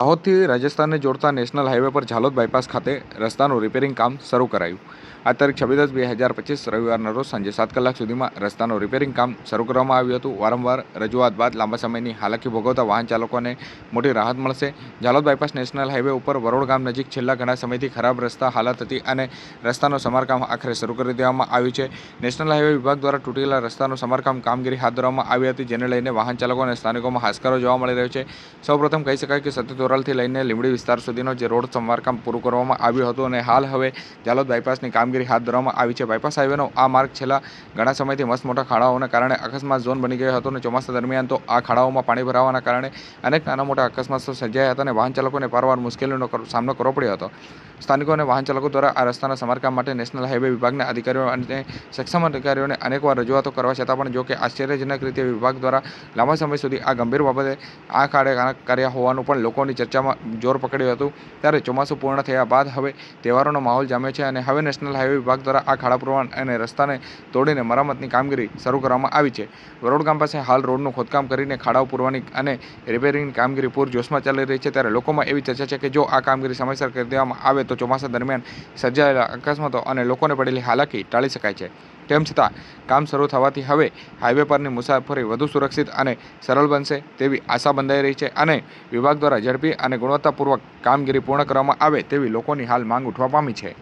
દાહોદથી રાજસ્થાનને જોડતા national highway પર Jhalod bypass ખાતે રસ્તાનું રિપેરિંગ કામ શરૂ કરાયું. આ તારીખ છવ્વીસ બે હજાર પચીસ રવિવારના રોજ સાંજે સાત કલાક સુધીમાં રસ્તાનું રિપેરિંગ કામ શરૂ કરવામાં આવ્યું હતું. વારંવાર રજૂઆત બાદ લાંબા સમયની હાલાકી ભોગવતા વાહન ચાલકોને મોટી રાહત મળશે. ઝાલોદ બાયપાસ નેશનલ હાઈવે ઉપર વરોડ ગામ નજીક છેલ્લા ઘણા સમયથી ખરાબ રસ્તા હાલત હતી અને રસ્તાનું સમારકામ આખરે શરૂ કરી દેવામાં આવ્યું છે. નેશનલ હાઈવે વિભાગ દ્વારા તૂટેલા રસ્તાનું સમારકામ કામગીરી હાથ ધરવામાં આવી હતી, જેને લઈને વાહન ચાલકો અને સ્થાનિકોમાં હાશકારો જોવા મળી રહ્યો છે. સૌપ્રથમ કહી શકાય કે સતત ઓરલથી લઈને લીંબડી વિસ્તાર સુધીનો જે રોડ સમારકામ પૂરું કરવામાં આવ્યું હતું અને હાલ હવે જાલોદ બાયપાસની કામગીરી હાથ ધરવામાં આવી છે. બાયપાસ હાઈવેનો આ માર્ગ છેલ્લા ઘણા સમયથી મસ્ત મોટા ખાડાઓના કારણે અકસ્માત ઝોન બની ગયો હતો અને ચોમાસા દરમિયાન તો આ ખાડાઓમાં પાણી ભરાવાના કારણે અનેક નાના મોટા અકસ્માતો સર્જાયા હતા અને વાહન ચાલકોને પારવાર મુશ્કેલીનો સામનો કરવો પડ્યો હતો. સ્થાનિકો અને વાહન ચાલકો દ્વારા આ રસ્તાના સમારકામ માટે નેશનલ હાઈવે વિભાગના અધિકારીઓ અને સક્ષમ અધિકારીઓને અનેકવાર રજૂઆતો કરવા છતાં પણ જો કે આશ્ચર્યજનક રીતે વિભાગ દ્વારા લાંબા સમય સુધી આ ગંભીર બાબતે આ કાળે કર્યા હોવાનું પણ લોકોની ચર્ચામાં જોર પકડ્યું હતું. ત્યારે ચોમાસું પૂર્ણ થયા બાદ હવે તહેવારોનો માહોલ જામે છે અને હવે નેશનલ હાઈવે વિભાગ દ્વારા આ ખાડા પુરવાણ અને રસ્તાને તોડીને મરામતની કામગીરી શરૂ કરવામાં આવી છે. વરોડ ગામ પાસે હાલ રોડનું ખોદકામ કરીને ખાડાઓ પૂરવાની અને રિપેરિંગની કામગીરી પૂરજોશમાં ચાલી રહી છે. ત્યારે લોકોમાં એવી ચર્ચા છે કે જો આ કામગીરી સમયસર કરી દેવામાં આવે તો ચોમાસા દરમિયાન સર્જાયેલા અકસ્માતો અને લોકોને પડેલી હાલાકી ટાળી શકાય છે. તેમ છતાં, કામ શરૂ થવાથી હવે હાઈવે પરની મુસાફરી વધુ સુરક્ષિત અને સરળ બનશે તેવી આશા બંધાઈ રહી છે અને વિભાગ દ્વારા ઝડપી અને ગુણવત્તાપૂર્વક કામગીરી પૂર્ણ કરવામાં આવે તેવી લોકોની હાલ માંગ ઉઠવા પામી છે.